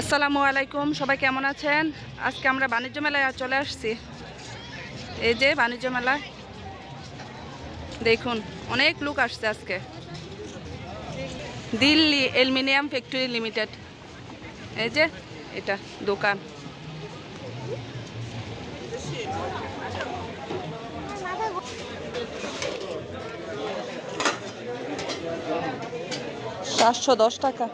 আসসালামু আলাইকুম, সবাই কেমন আছেন? আজকে আমরা বাণিজ্য মেলায় চলে আসছি। এই যে বাণিজ্য মেলায় দেখুন, অনেক লোক আসছে আজকে। Delhi aluminium factory limited. এই যে, এটা দোকান। সাতশো দশ টাকা।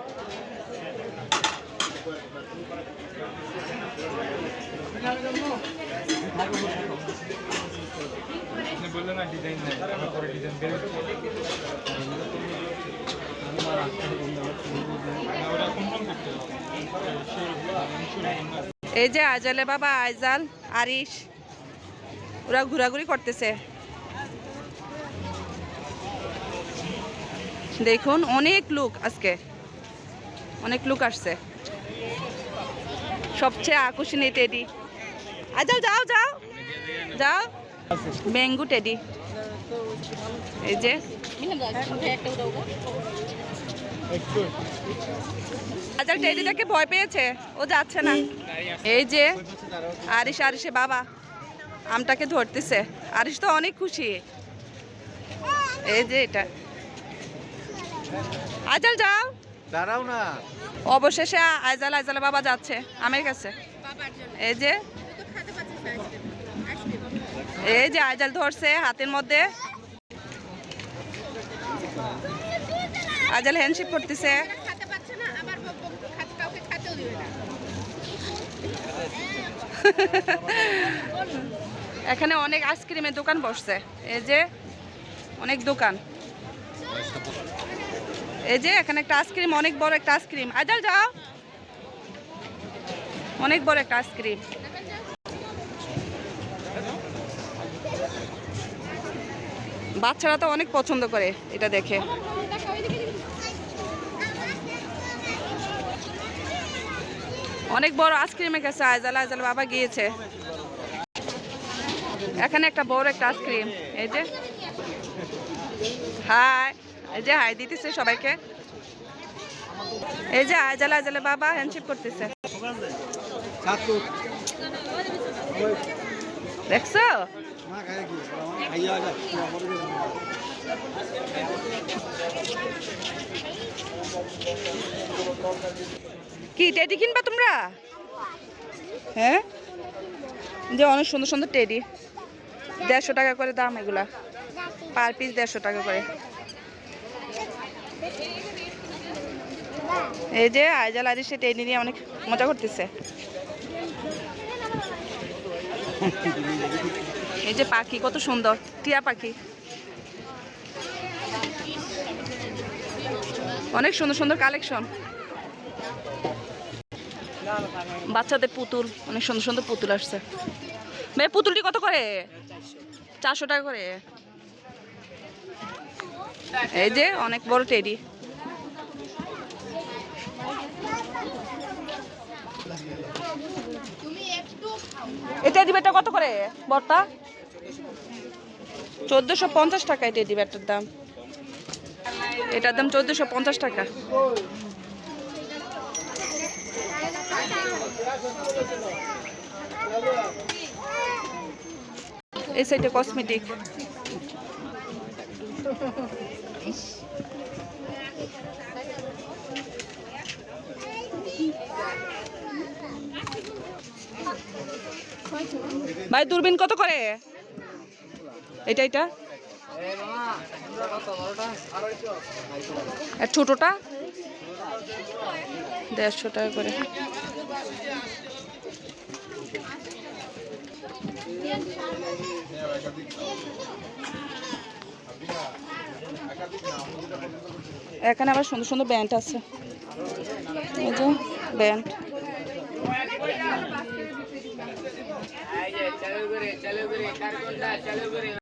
এই যে আজালে বাবা, আইজাল, আরিশ, ওরা ঘোরাঘুরি করতেছে। দেখুন, অনেক লোক আজকে। অনেক লোক আসছে। সবচেয়ে আকর্ষণীয় টেডি। আজাল যাও যাও যাও। বেঙ্গু টেডি। এই যে। আজাল টেডি দেখে ভয় পেয়েছে। ও যাচ্ছে না। এই যে আরিশ আরিশে বাবা। আমটাকে ধরতেছে। আরিশ তো অনেক খুশি। এই যে এটা। আজাল যাও। দাঁড়াও না। অবশেষে আইজাল আইজাল বাবা যাচ্ছে। আমের কাছে। এই যে। এই যে আইজাল ধরছে হাতের মধ্যে। আইজাল হ্যান্ডশিপ করতেছে। এখানে অনেক আইসক্রিমের দোকান বসছে। এই যে অনেক দোকান। এই যে এখানে একটা আইসক্রিম অনেক বড় একটা আইসক্রিম আজাল যাও। অনেক বড় একটা আইসক্রিম বাচ্চারা তো অনেক পছন্দ করে এটা দেখে। অনেক বড় আইসক্রিমের কাছে আইজাল আইজাল বাবা গিয়েছে। এখানে একটা বড় একটা আইসক্রিম। এই যে। হাই। এই যে, হাই দিতেছে সবাইকে। এই যে আইজাল আইজালে বাবা হ্যান্ডশিপ করতেছে। দেখছ? কি টেডি কিনবা তোমরা? হ্যাঁ? যে অনেক সুন্দর সুন্দর টেডি দেড়শো টাকা করে দাম এগুলা। পার পিস দেড়শো টাকা করে। এই যে আইজাল আদি সে টেডি নিয়ে অনেক মজা করতেছে। এই যে পাখি, কত সুন্দর। টিয়া পাখি। অনেক সুন্দর সুন্দর কালেকশন। বাচ্চাদের পুতুল, অনেক সুন্দর সুন্দর পুতুল আসছে। ভাই, পুতুলটি কত করে? চারশো টাকা করে। এই যে অনেক বড় টেডি। এটা কত করে বড়টা চোদ্দোশো পঞ্চাশ টাকা এটা ডিবেটটার দাম। এটার দাম চোদ্দোশো পঞ্চাশ টাকা। এই সাইডে কসমেটিক ভাই, দূরবীন কত করে? এটা এটা? আর ছোটটা? দেড়শো টাকা করে। এখানে আবার সুন্দর সুন্দর ব্যান্ড আছে। এই যে ব্যান্ড